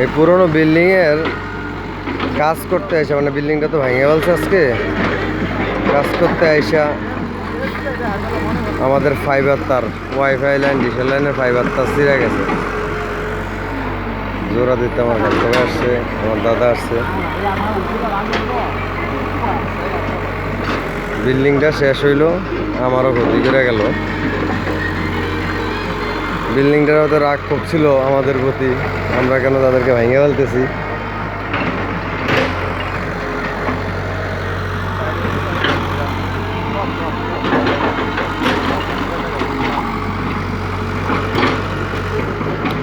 এই পুরনো বিল্ডিং এর কাজ করতে আসে মানে বিল্ডিংটা তো ভেঙে ফেলছে আজকে। কাজ করতে আইসা আমাদের ফাইবার তার ওয়াইফাই লাইন ডিসেল লাইনের ফাইবার তার ছিঁড়ে গেছে। জোড়া দিতে আমার কাছে আসছে, আমার দাদা আসছে। বিল্ডিংটা শেষ হইল, আমারও ক্ষতি করে গেল। বিল্ডিংটার হয়তো রাগ খুব ছিল আমাদের প্রতি। আমরা কেন তাদেরকে ভেঙে ফেলতেছি?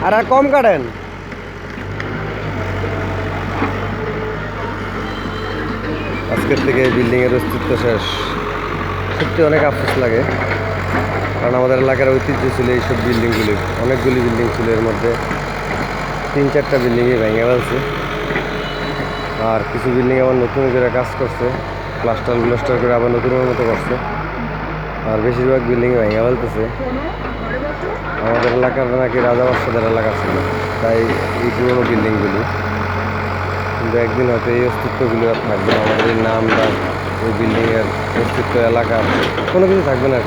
আর আর কম কাটেন। আজকের থেকে বিল্ডিংয়ের অস্তিত্ব শেষ। সত্যি অনেক আফসোস লাগে। কারণ আমাদের এলাকার ঐতিহ্য ছিল এইসব বিল্ডিংগুলি। অনেকগুলি বিল্ডিং ছিল এর মধ্যে। তিন চারটা বিল্ডিংই ভেঙে ফেলছে। আর কিছু বিল্ডিং আবার নতুন করে কাজ করছে। প্লাস্টার প্লাস্টার করে আবার নতুনের মতো করছে। আর বেশিরভাগ বিল্ডিং ভেঙে ফেলতেছে। আমাদের এলাকার নাকি রাজা বাদশাদের এলাকা ছিল। তাই এই পুরোনো বিল্ডিংগুলি। কিন্তু একদিন হয়তো এই অস্তিত্বগুলো আর থাকবে না। আমাদের এই নামটা ওই বিল্ডিংয়ের অস্তিত্ব এলাকা কোনো কিছু থাকবে না আর